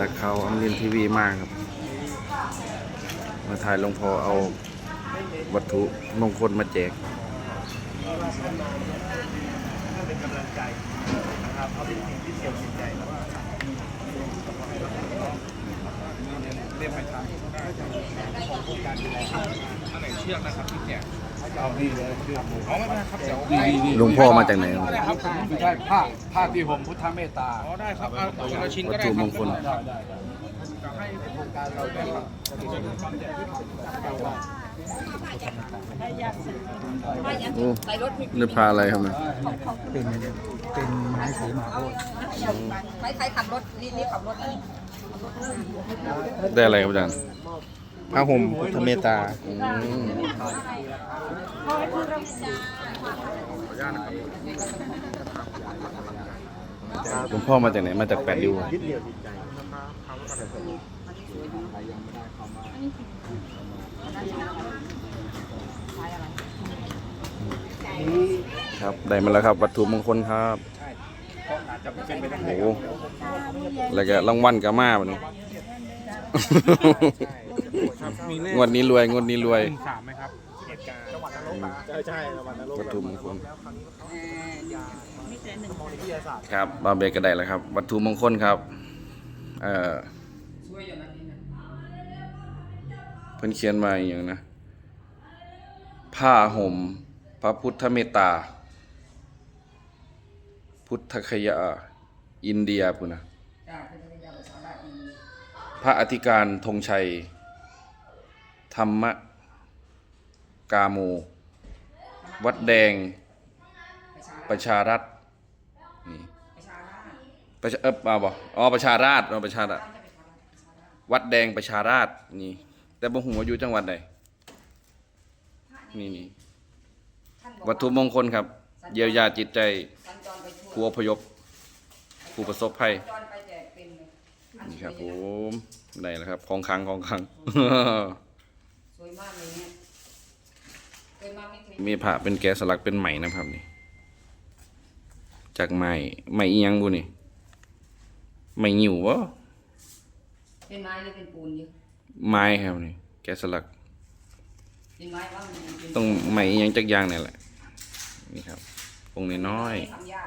นักข่าอมรินทีวีมากครับ มาถ่ายลงพอเอาวัตถุมงคลมาแจกเป็นกำลังใจนะครับเขาเป็นสิ่งที่เกี่ยวจิตใจแล้วว่าเรียกไปทางของโครงการดูแล อันไหนเชือกนะครับที่แจกเอานี่เลยเชือกอ๋อไม่เป็นไรครับเดี๋ยวหลวงพ่อมาจากไหนครับ ได้ครับไม่ใช่ผ้าผ้าที่ผมพุทธเมตตาอ๋อได้ครับเอาตัวละชิ้นวัก็ตได้ถุคมรับงคล ได้ได้ให้โครงการเราได้ครับโอ้นี่พาอะไรครับเนี่ยเป็นเป็นไม้สีมาโพดใครใครขับรถนี่นี่ขับรถได้อะไรครับอาจารย์ ผ้าห่มพุทธเมตตาอืมหลวงพ่อมาจากไหน มาจากแปดริ้วอะครับ ได้มาแล้วครับ วัตถุมงคลครับโอ้โหแล้วก็รางวัลกับมาบัดนี้ มีเลขงวดนี้รวยงวดนี้รวยสามไหมครับเหตุการณ์จังหวัดนรกใช่ใช่จังหวัดนรกวัตถุมงคลมีแต่หนึ่งวิทยาศาสตร์ครับบาเบกก็ได้แล้วครับ วัตถุมงคลครับ เอ่อช่วยอย่างนั้นนี่นะเพิ่นเขียนมาอหย่างนะ ผ้าห่มพระพุทธเมตตา พุทธคยาอินเดียพุ่นนะจ้าเป็นพยาภาษาได้อีพระอธิการธงชัย ธรรมกาโม วัดแดง ประชารัฐนี่ประชาราชประชาเออมาบ่อ๋อประชาราชอ๋อประชาราชวัดแดงประชาราชนี่ แต่บ่ฮู้ว่าอยู่จังหวัดใดนี่นี่วัตถุมงคลครับ เยียวยาจิตใจสัญจรไปทั่วผู้อพยพผู้ประสบภัยสัญจรไปแจกเป็นเลยอันนี่สครับผมได้แล้วครับ ของคลังของคลัง วยมากเลยเนี่ยเคยมาไม่เคยมีผ้าเป็นแกะสลักเป็นไหมนะครับนี่ จากไหมไหมอีหยังบุนี่ไหมหยิววะเป็นไม้หรือเป็นปูนอยู่ไม้ครับนี่ แกะสลัก เป็นไม้ว่ามันเป็นต้องไหมอีหยังจักอย่างนี่แหละ นี่ครับองค์น้อยทำยาก